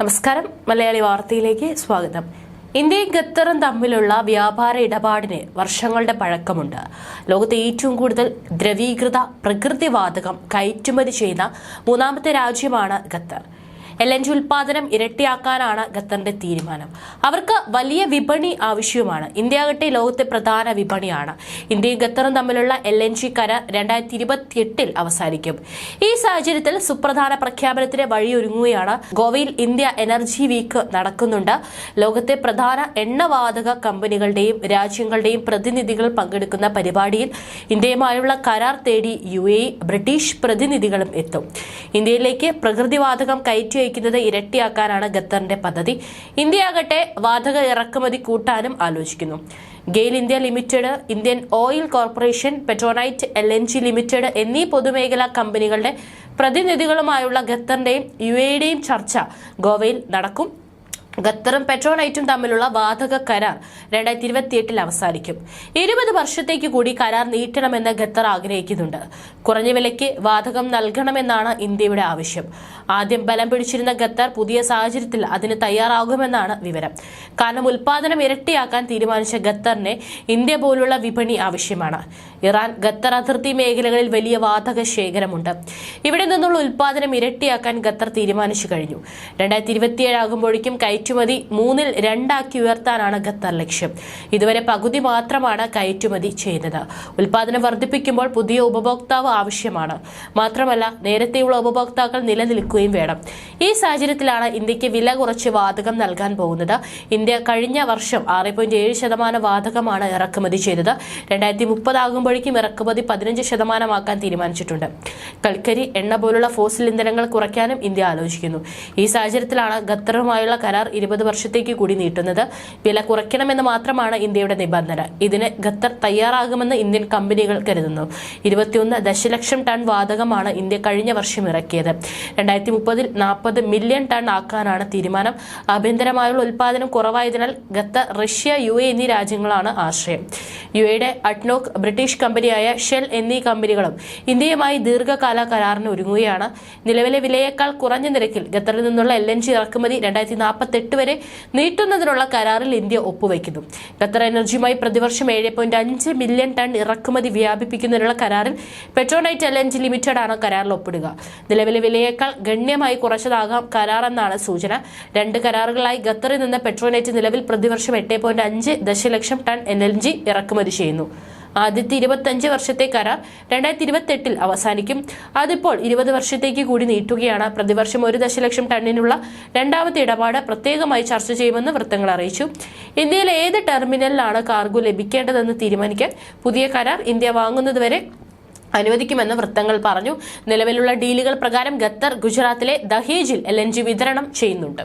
നമസ്കാരം. മലയാളി വാർത്തയിലേക്ക് സ്വാഗതം. ഇന്ത്യയും ഖത്തറും തമ്മിലുള്ള വ്യാപാര ഇടപാടിന് വർഷങ്ങളുടെ പഴക്കമുണ്ട്. ലോകത്തെ ഏറ്റവും കൂടുതൽ ദ്രവീകൃത പ്രകൃതിവാതകം കയറ്റുമതി ചെയ്യുന്ന മൂന്നാമത്തെ രാജ്യമാണ് ഖത്തർ. എൽ എൻ ജി ഉൽപാദനം ഇരട്ടിയാക്കാനാണ് ഖത്തറിന്റെ തീരുമാനം. അവർക്ക് വലിയ വിപണി ആവശ്യമാണ് ഇന്ത്യ ആകട്ടെ ലോകത്തെ പ്രധാന വിപണിയാണ്. ഇന്ത്യയും ഖത്തറും തമ്മിലുള്ള എൽ എൻ ജി കരാർ രണ്ടായിരത്തി അവസാനിക്കും. ഈ സാഹചര്യത്തിൽ സുപ്രധാന പ്രഖ്യാപനത്തിന് വഴിയൊരുങ്ങുകയാണ് ഗോവയിൽ ഇന്ത്യ എനർജി വീക്ക് നടക്കുന്നുണ്ട്. ലോകത്തെ പ്രധാന എണ്ണവാതക കമ്പനികളുടെയും രാജ്യങ്ങളുടെയും പ്രതിനിധികൾ പങ്കെടുക്കുന്ന പരിപാടിയിൽ ഇന്ത്യയുമായുള്ള കരാർ തേടി യു ബ്രിട്ടീഷ് പ്രതിനിധികളും എത്തും. ഇന്ത്യയിലേക്ക് പ്രകൃതിവാതകം കയറ്റി അയക്കുന്നത് ഇരട്ടിയാക്കാനാണ് ഖത്തറിന്റെ പദ്ധതി. ഇന്ത്യയാകട്ടെ വാതക ഇറക്കുമതി കൂട്ടാനും ആലോചിക്കുന്നു. GAIL India limited Indian oil corporation Petronet L N G limited എന്നീ പൊതുമേഖലാ കമ്പനികളുടെ പ്രതിനിധികളുമായുള്ള ഖത്തറിന്റെയും യു എയുടെയും ചർച്ച ഗോവയിൽ നടക്കും. ഖത്തറും പെട്രോണൈറ്റും തമ്മിലുള്ള വാതക കരാർ രണ്ടായിരത്തി ഇരുപത്തിയെട്ടിൽ അവസാനിക്കും. ഇരുപത് വർഷത്തേക്ക് കൂടി കരാർ നീട്ടണമെന്ന് ഖത്തർ ആഗ്രഹിക്കുന്നുണ്ട്. കുറഞ്ഞ വിലയ്ക്ക് വാതകം നൽകണമെന്നാണ് ഇന്ത്യയുടെ ആവശ്യം. ആദ്യം ബലം പിടിച്ചിരുന്ന ഖത്തർ പുതിയ സാഹചര്യത്തിൽ അതിന് തയ്യാറാകുമെന്നാണ് വിവരം. കാരണം ഉൽപാദനം ഇരട്ടിയാക്കാൻ തീരുമാനിച്ച ഖത്തറിനെ ഇന്ത്യ പോലുള്ള വിപണി ആവശ്യമാണ്. ഇറാൻ ഖത്തർ അതിർത്തി മേഖലകളിൽ വലിയ വാതക ശേഖരമുണ്ട്. ഇവിടെ നിന്നുള്ള ഉൽപാദനം ഇരട്ടിയാക്കാൻ ഖത്തർ തീരുമാനിച്ചു കഴിഞ്ഞു. രണ്ടായിരത്തി ഇരുപത്തിയേഴാകുമ്പോഴേക്കും കയറ്റുമതി മൂന്നിൽ രണ്ടാക്കി ഉയർത്താനാണ് ഖത്തർ ലക്ഷ്യം. ഇതുവരെ പകുതി മാത്രമാണ് കയറ്റുമതി ചെയ്യുന്നത് ഉൽപാദനം വർദ്ധിപ്പിക്കുമ്പോൾ പുതിയ ഉപഭോക്താവ് ആവശ്യമാണ്. മാത്രമല്ല നേരത്തെയുള്ള ഉപഭോക്താക്കൾ നിലനിൽക്കുകയും വേണം. ഈ സാഹചര്യത്തിലാണ് ഇന്ത്യയ്ക്ക് വില കുറച്ച് വാതകം നൽകാൻ പോകുന്നത്. ഇന്ത്യ കഴിഞ്ഞ വർഷം ആറ് പോയിന്റ് ഏഴ് ശതമാനം വാതകമാണ് ഇറക്കുമതി ചെയ്തത്. രണ്ടായിരത്തി മുപ്പതാകുമ്പോഴേക്കും ഇറക്കുമതി പതിനഞ്ച് ശതമാനമാക്കാൻ തീരുമാനിച്ചിട്ടുണ്ട്. കൽക്കരി എണ്ണ പോലുള്ള ഫോസിൽ ഇന്ധനങ്ങൾ കുറയ്ക്കാനും ഇന്ത്യ ആലോചിക്കുന്നു. ഈ സാഹചര്യത്തിലാണ് ഖത്തറുമായുള്ള കരാർ ഇരുപത് വർഷത്തേക്ക് കൂടി നീട്ടുന്നത്. വില കുറയ്ക്കണമെന്ന് മാത്രമാണ് ഇന്ത്യയുടെ നിബന്ധന. ഇതിന് ഖത്തർ തയ്യാറാകുമെന്ന് ഇന്ത്യൻ കമ്പനികൾ കരുതുന്നു. ഇരുപത്തിയൊന്ന് ദശലക്ഷം ടൺ വാതകമാണ് ഇന്ത്യ കഴിഞ്ഞ വർഷം ഇറക്കിയത്. രണ്ടായിരത്തി മുപ്പതിൽ നാൽപ്പത് മില്യൺ ടൺ ആക്കാനാണ് തീരുമാനം. ആഭ്യന്തരമായുള്ള ഉൽപാദനം കുറവായതിനാൽ ഖത്തർ റഷ്യ യു എന്നീ രാജ്യങ്ങളാണ് ആശ്രയം. യു എയുടെ അഡ്നോക്ക് ബ്രിട്ടീഷ് കമ്പനിയായ ഷെൽ എന്നീ കമ്പനികളും ഇന്ത്യയുമായി ദീർഘകാല കരാറിന് ഒരുങ്ങുകയാണ് നിലവിലെ വിലയേക്കാൾ കുറഞ്ഞ നിരക്കിൽ ഖത്തറിൽ നിന്നുള്ള എൽ എൻ ജി ഇറക്കുമതി രണ്ടായിരത്തി നാൽപ്പത്തെട്ട് വരെ നീട്ടുന്നതിനുള്ള കരാറിൽ ഇന്ത്യ ഒപ്പുവയ്ക്കുന്നു ഖത്തർ എനർജിയുമായി പ്രതിവർഷം ഏഴ് പോയിന്റ് അഞ്ച് മില്യൺ ടൺ ഇറക്കുമതി വ്യാപിപ്പിക്കുന്നതിനുള്ള കരാറിൽ Petronet L N G limited ആണ് കരാറിൽ ഒപ്പിടുക. നിലവിലെ വിലയേക്കാൾ ഗണ്യമായി കുറച്ചതാകാം കരാറെന്നാണ് സൂചന. രണ്ട് കരാറുകളായി ഖത്തറിൽ നിന്ന് പെട്രോണൈറ്റ് നിലവിൽ പ്രതിവർഷം എട്ട് പോയിന്റ് അഞ്ച് ദശലക്ഷം ടൺ എൽ എൻ ജി ഇറക്കുമതി ചെയ്യുന്നു. ആദ്യത്തെ ഇരുപത്തഞ്ച് വർഷത്തെ കരാർ രണ്ടായിരത്തി ഇരുപത്തെട്ടിൽ അവസാനിക്കും. അതിപ്പോൾ ഇരുപത് വർഷത്തേക്ക് കൂടി നീട്ടുകയാണ്. പ്രതിവർഷം ഒരു ദശലക്ഷം ടണ്ണിനുള്ള രണ്ടാമത്തെ ഇടപാട് പ്രത്യേകമായി ചർച്ച ചെയ്യുമെന്ന് വൃത്തങ്ങൾ അറിയിച്ചു. ഇന്ത്യയിലെ ഏത് ടെർമിനലിലാണ് കാർഗോ ലഭിക്കേണ്ടതെന്ന് തീരുമാനിക്കാൻ പുതിയ കരാർ ഇന്ത്യ വാങ്ങുന്നതുവരെ അനുവദിക്കുമെന്ന് വൃത്തങ്ങൾ പറഞ്ഞു. നിലവിലുള്ള ഡീലുകൾ പ്രകാരം ഖത്തർ ഗുജറാത്തിലെ ദഹേജിൽ എൽ വിതരണം ചെയ്യുന്നുണ്ട്.